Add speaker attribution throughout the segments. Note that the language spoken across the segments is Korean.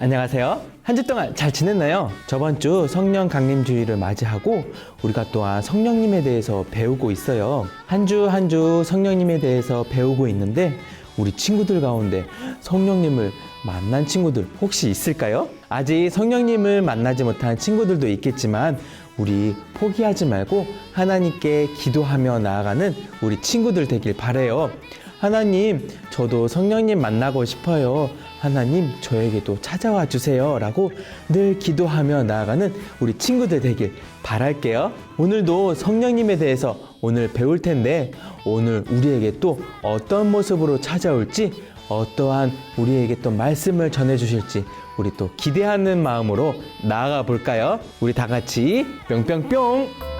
Speaker 1: 안녕하세요. 한 주 동안 잘 지냈나요? 저번 주 성령 강림주의를 맞이하고 우리가 또한 성령님에 대해서 배우고 있어요. 한 주 한 주 성령님에 대해서 배우고 있는데 우리 친구들 가운데 성령님을 만난 친구들 혹시 있을까요? 아직 성령님을 만나지 못한 친구들도 있겠지만 우리 포기하지 말고 하나님께 기도하며 나아가는 우리 친구들 되길 바래요. 하나님, 저도 성령님 만나고 싶어요. 하나님, 저에게도 찾아와 주세요. 라고 늘 기도하며 나아가는 우리 친구들 되길 바랄게요. 오늘도 성령님에 대해서 오늘 배울 텐데, 오늘 우리에게 또 어떤 모습으로 찾아올지, 어떠한 우리에게 또 말씀을 전해 주실지, 우리 또 기대하는 마음으로 나아가 볼까요? 우리 다 같이 뿅뿅뿅!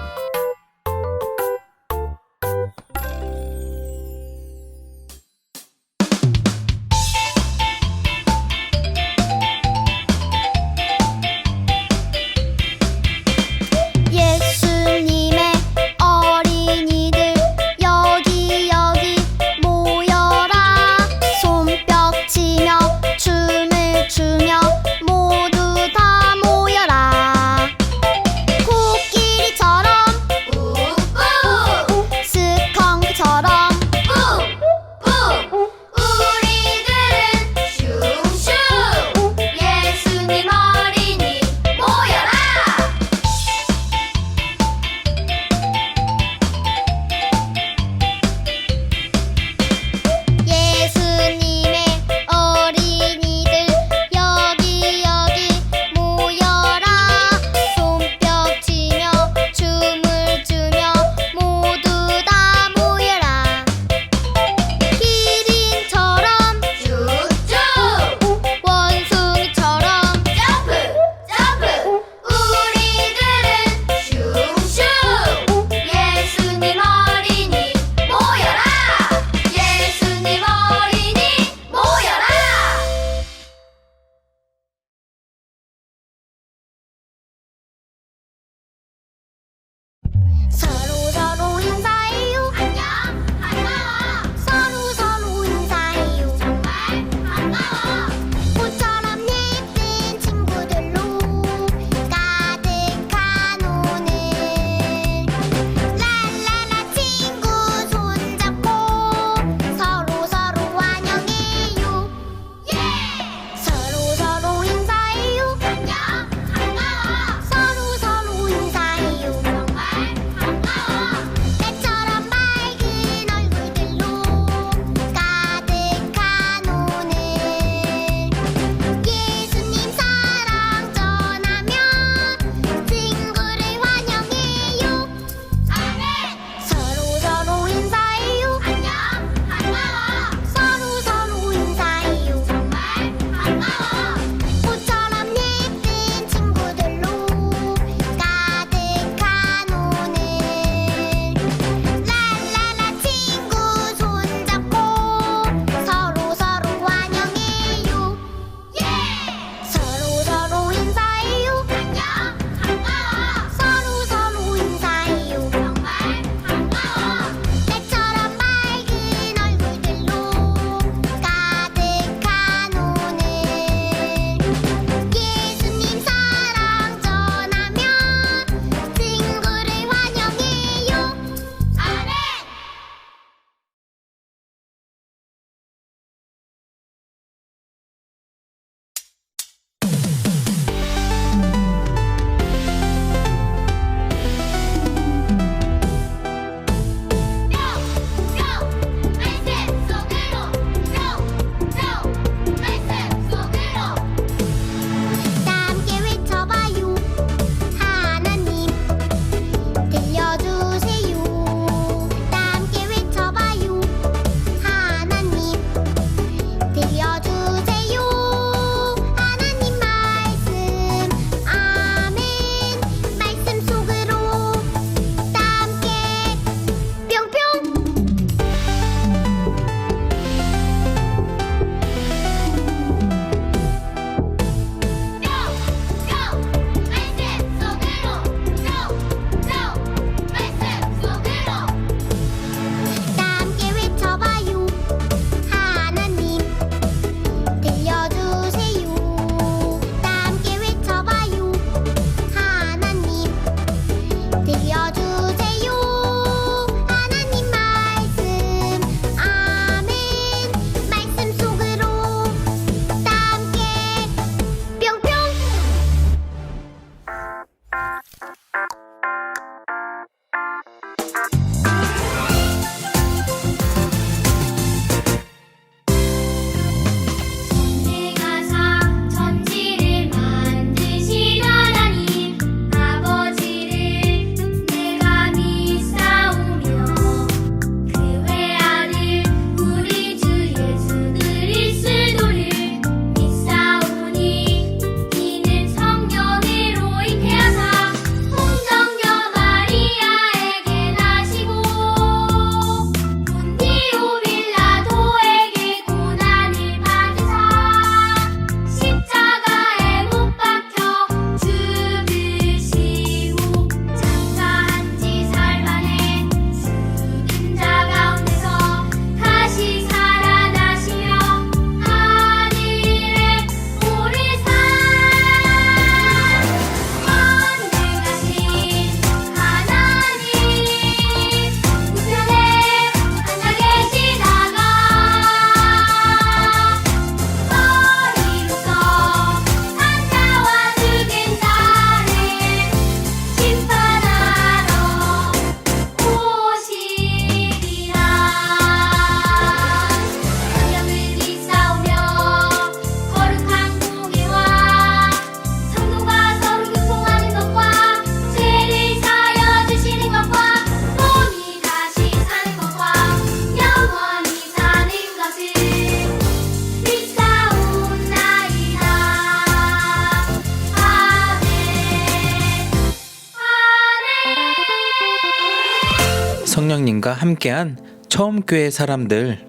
Speaker 1: 함께한 처음 교회 사람들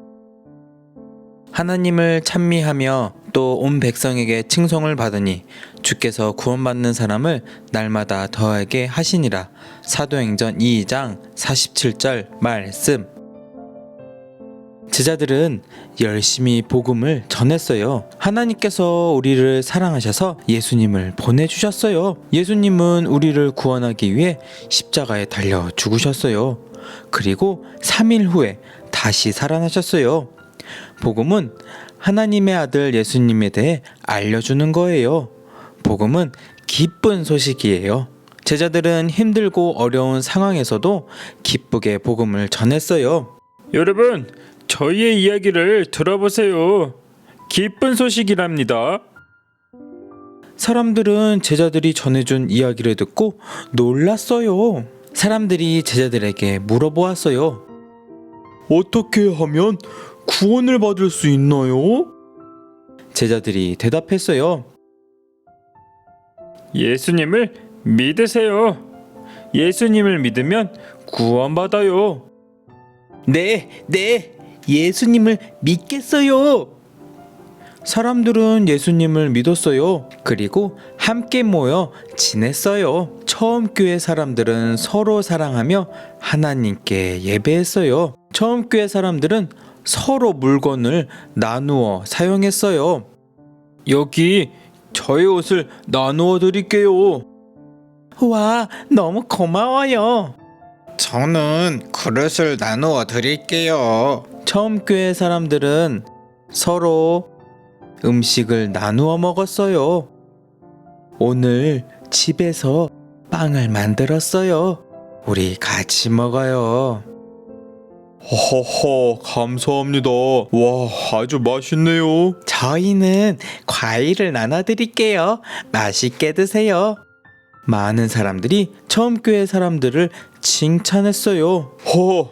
Speaker 1: 하나님을 찬미하며 또 온 백성에게 칭송을 받으니 주께서 구원받는 사람을 날마다 더하게 하시니라 사도행전 2장 47절 말씀 제자들은 열심히 복음을 전했어요. 하나님께서 우리를 사랑하셔서 예수님을 보내주셨어요. 예수님은 우리를 구원하기 위해 십자가에 달려 죽으셨어요. 그리고 3일 후에 다시 살아나셨어요. 복음은 하나님의 아들 예수님에 대해 알려주는 거예요. 복음은 기쁜 소식이에요. 제자들은 힘들고 어려운 상황에서도 기쁘게 복음을 전했어요.
Speaker 2: 여러분, 저희의 이야기를 들어보세요. 기쁜 소식이랍니다.
Speaker 1: 사람들은 제자들이 전해준 이야기를 듣고 놀랐어요. 사람들이 제자들에게 물어보았어요. 어떻게 하면 구원을 받을 수 있나요? 제자들이 대답했어요.
Speaker 2: 예수님을 믿으세요. 예수님을 믿으면 구원받아요.
Speaker 1: 네, 네, 예수님을 믿겠어요. 사람들은 예수님을 믿었어요. 그리고 함께 모여 지냈어요. 처음 교회 사람들은 서로 사랑하며 하나님께 예배했어요. 처음 교회 사람들은 서로 물건을 나누어 사용했어요. 여기 저의 옷을 나누어 드릴게요. 와, 너무 고마워요.
Speaker 3: 저는 그릇을 나누어 드릴게요.
Speaker 1: 처음 교회 사람들은 서로 음식을 나누어 먹었어요. 오늘 집에서 빵을 만들었어요. 우리 같이 먹어요.
Speaker 2: 허허, 감사합니다. 와, 아주 맛있네요.
Speaker 1: 저희는 과일을 나눠드릴게요. 맛있게 드세요. 많은 사람들이 처음 교회 사람들을 칭찬했어요.
Speaker 2: 허,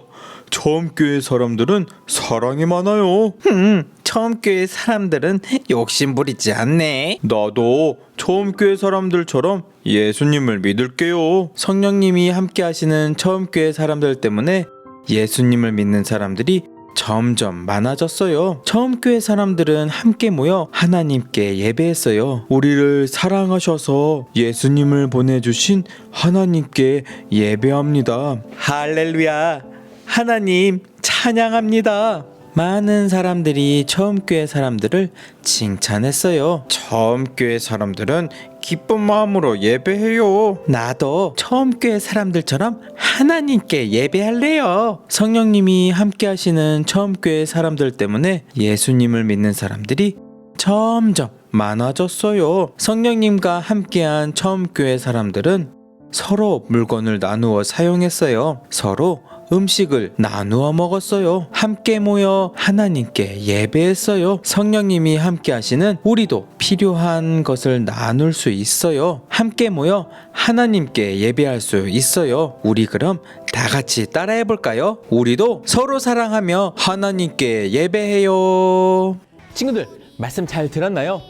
Speaker 2: 처음 교회 사람들은 사랑이 많아요.
Speaker 1: 음, 처음 교회 사람들은 욕심 부리지 않네.
Speaker 2: 나도 처음 교회 사람들처럼 예수님을 믿을게요.
Speaker 1: 성령님이 함께 하시는 처음 교회 사람들 때문에 예수님을 믿는 사람들이 점점 많아졌어요. 처음 교회 사람들은 함께 모여 하나님께 예배했어요. 우리를 사랑하셔서 예수님을 보내주신 하나님께 예배합니다. 할렐루야. 하나님 찬양합니다. 많은 사람들이 처음 교회 사람들을 칭찬했어요.
Speaker 3: 처음 교회 사람들은 기쁜 마음으로 예배해요.
Speaker 1: 나도 처음 교회 사람들처럼 하나님께 예배할래요. 성령님이 함께 하시는 처음 교회 사람들 때문에 예수님을 믿는 사람들이 점점 많아졌어요. 성령님과 함께한 처음 교회 사람들은 서로 물건을 나누어 사용했어요. 서로 음식을 나누어 먹었어요. 함께 모여 하나님께 예배했어요. 성령님이 함께 하시는 우리도 필요한 것을 나눌 수 있어요. 함께 모여 하나님께 예배할 수 있어요. 우리 그럼 다 같이 따라해 볼까요? 우리도 서로 사랑하며 하나님께 예배해요. 친구들, 말씀 잘 들었나요?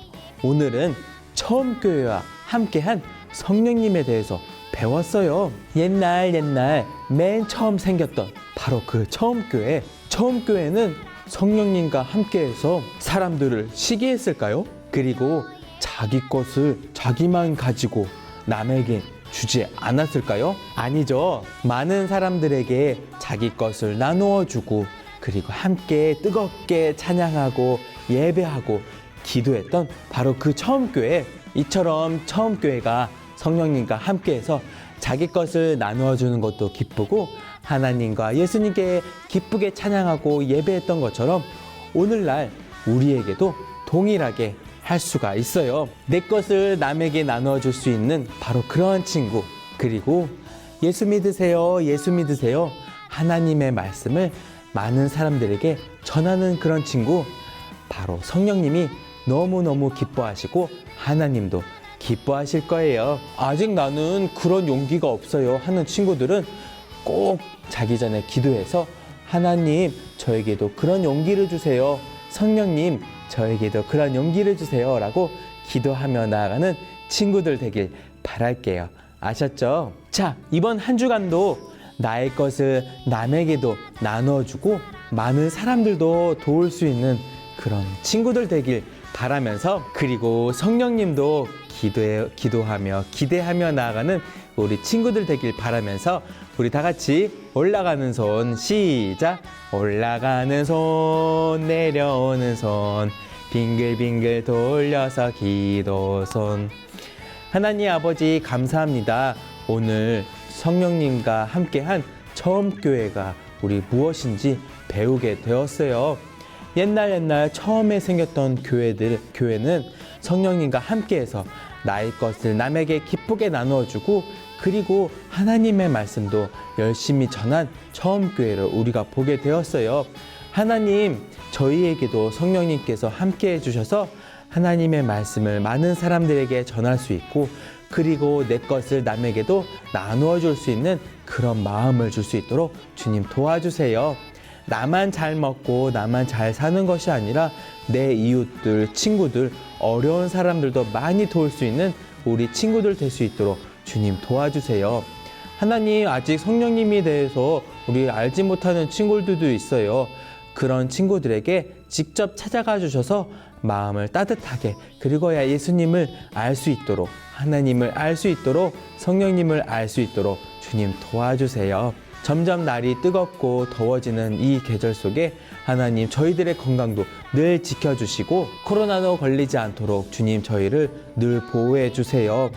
Speaker 1: 오늘은 처음 교회와 함께한 성령님에 대해서 배웠어요. 옛날 옛날 맨 처음 생겼던 바로 그 처음 교회. 처음 교회는 성령님과 함께해서 사람들을 시기했을까요 그리고 자기 것을 자기만 가지고 남에게 주지 않았을까요? 아니죠. 많은 사람들에게 자기 것을 나누어 주고 그리고 함께 뜨겁게 찬양하고 예배하고 기도했던 바로 그 처음 교회. 이처럼 처음 교회가 성령님과 함께해서 자기 것을 나누어 주는 것도 기쁘고 하나님과 예수님께 기쁘게 찬양하고 예배했던 것처럼 오늘날 우리에게도 동일하게 할 수가 있어요. 내 것을 남에게 나누어 줄 수 있는 바로 그러한 친구. 그리고 예수 믿으세요. 예수 믿으세요. 하나님의 말씀을 많은 사람들에게 전하는 그런 친구. 바로 성령님이 너무너무 기뻐하시고 하나님도 기뻐하실 거예요. 아직 나는 그런 용기가 없어요 하는 친구들은 꼭 자기 전에 기도해서 하나님 저에게도 그런 용기를 주세요. 성령님 저에게도 그런 용기를 주세요. 라고 기도하며 나아가는 친구들 되길 바랄게요. 아셨죠? 자, 이번 한 주간도 나의 것을 남에게도 나눠주고 많은 사람들도 도울 수 있는 그런 친구들 되길 바라면서 그리고 성령님도 기도해, 기도하며 기대하며 나아가는 우리 친구들 되길 바라면서 우리 다 같이 올라가는 손 시작 올라가는 손 내려오는 손 빙글빙글 돌려서 기도 손 하나님 아버지 감사합니다. 오늘 성령님과 함께한 처음 교회가 우리 무엇인지 배우게 되었어요. 옛날 옛날 처음에 생겼던 교회들 교회는 성령님과 함께해서 나의 것을 남에게 기쁘게 나누어 주고 그리고 하나님의 말씀도 열심히 전한 처음 교회를 우리가 보게 되었어요. 하나님, 저희에게도 성령님께서 함께 해주셔서 하나님의 말씀을 많은 사람들에게 전할 수 있고 그리고 내 것을 남에게도 나누어 줄 수 있는 그런 마음을 줄 수 있도록 주님 도와주세요. 나만 잘 먹고 나만 잘 사는 것이 아니라 내 이웃들, 친구들, 어려운 사람들도 많이 도울 수 있는 우리 친구들 될 수 있도록 주님 도와주세요. 하나님 아직 성령님에 대해서 우리 알지 못하는 친구들도 있어요. 그런 친구들에게 직접 찾아가 주셔서 마음을 따뜻하게 그리고야 예수님을 알 수 있도록 하나님을 알 수 있도록 성령님을 알 수 있도록 주님 도와주세요. 점점 날이 뜨겁고 더워지는 이 계절 속에 하나님 저희들의 건강도 늘 지켜주시고 코로나도 걸리지 않도록 주님 저희를 늘 보호해 주세요.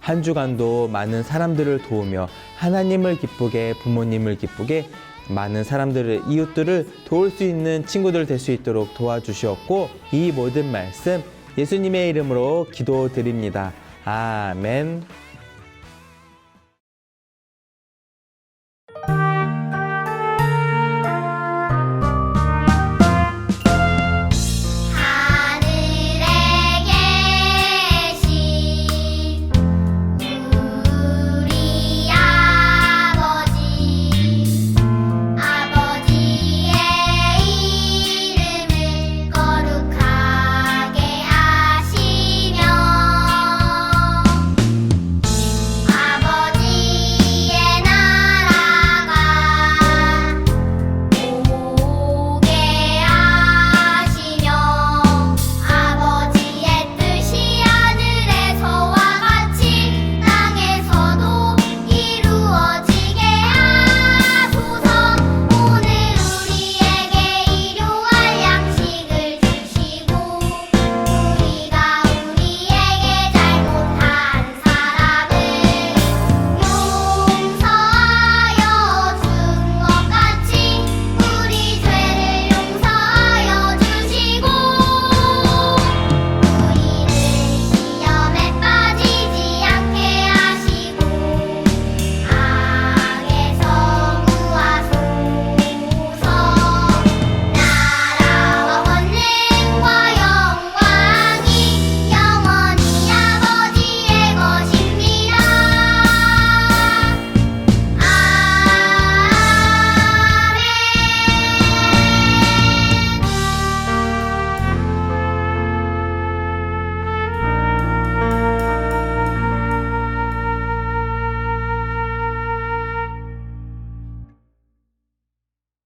Speaker 1: 한 주간도 많은 사람들을 도우며 하나님을 기쁘게 부모님을 기쁘게 많은 사람들을 이웃들을 도울 수 있는 친구들 될 수 있도록 도와주시었고 이 모든 말씀 예수님의 이름으로 기도드립니다. 아멘.